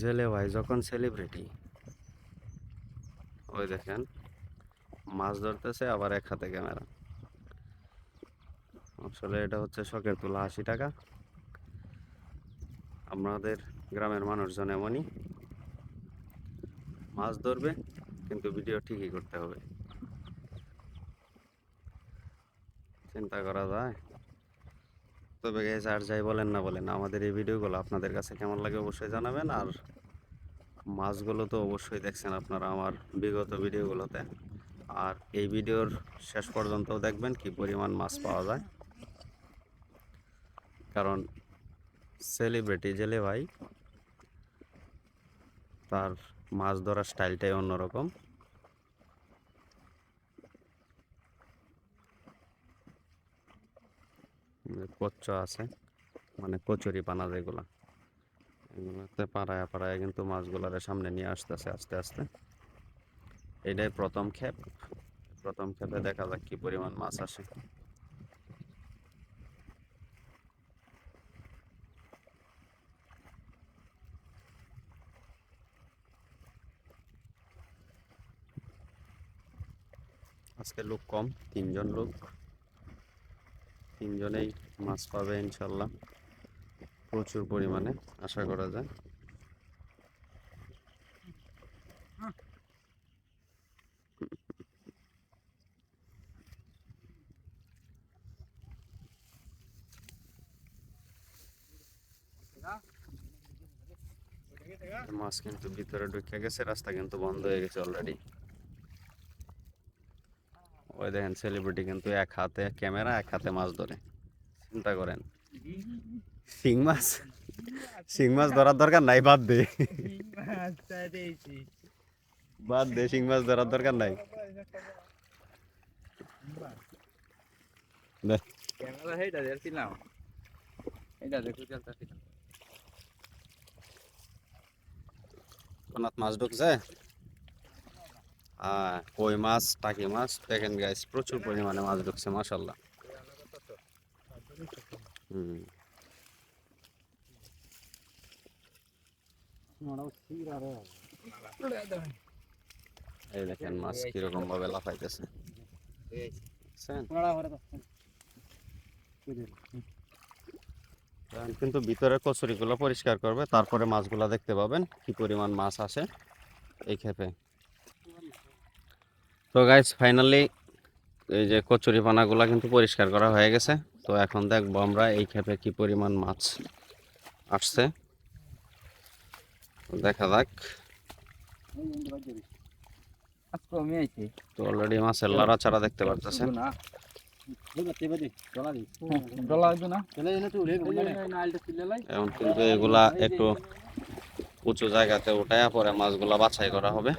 জেলে ভাই যখন সেলিব্রিটি ওই দেখেন, মাছ ধরতেছে আবার এক হাতে ক্যামেরা আসলে এটা হচ্ছে শখের তোলা, আশি টাকা। আমাদের গ্রামের মানুষজন এমনই। মাছ ধরবে, কিন্তু ভিডিও ঠিকই করতে হবে। চিন্তা করা যায়? তবে guys, আর যাই বলেন না বলেন আমাদের এই ভিডিওগুলো আপনাদের কাছে কেমন লাগে অবশ্যই জানাবেন আর মাছগুলো তো অবশ্যই দেখছেন আপনারা আমার বিগত ভিডিওগুলোতে। আর এই ভিডিওর শেষ পর্যন্তও দেখবেন কি পরিমাণ মাছ পাওয়া যায়। কারণ সেলিব্রিটি জেলে ভাই তার মাছ ধরার স্টাইলটাই অন্যরকম। কচ্চ আছে মানে কচুরি পানা যেগুলা, এগুলোতে পাড়ায় পাড়ায় কিন্তু মাছগুলারে সামনে নিয়ে আসতেছে আস্তে আস্তে। এটাই প্রথম ক্ষেপ প্রথম ক্ষেপে দেখা যাক কি পরিমাণ মাছ আসে। আজকে লোক কম, তিনজন লোক। তিনজনেই মাছ পাবে ইনশাল্লাহ। প্রচুর পরিমাণে, আশা করা যায়। মাছ কিন্তু ভিতরে ঢুকে গেছে, রাস্তা কিন্তু বন্ধ হয়ে গেছে অলরেডি ওই দেখেন সেলিব্রিটি কিন্তু এক হাতে ক্যামেরা এক হাতে মাছ ধরে। চিন্তা করেন। শিং মাছ? শিং মাছ ধরার দরকার নাই বাদ দে। বাদ দে শিং মাছ ধরার দরকার নাই। দে। ক্যামেরা হেটা দেখছিলাম এটা দেখো চলতেছিলাম কোনাত মাছ ঢুকছে হ্যাঁ কই মাছ, টাকি মাছ, দেখেন গাইস প্রচুর পরিমাণে মাছ ঢুকছে মাশাল্লাহ হুম। এই দেখেন মাছ কীরকম ভাবে লাফাইতেছে। কিন্তু ভিতরে কচুরিগুলো পরিষ্কার করবে, তারপরে মাছগুলো দেখতে পাবেন, কি পরিমাণ মাছ আসে এই ক্ষেপে। তো গাইজ ফাইনালি এই যে কচুরি পানাগুলো কিন্তু পরিষ্কার করা হয়ে গেছে। তো এখন দেখব আমরা এই ক্ষেপে কি পরিমাণ মাছ আসছে। দেখা যাক। আজকে আমি আইছি তো অলরেডি মাছের লড়াচাড়া দেখতে পারতেছেন। এখন কিন্তু এগুলা একটু উঁচু জায়গাতে উঠায় পরে মাছগুলা বাছাই করা হবে।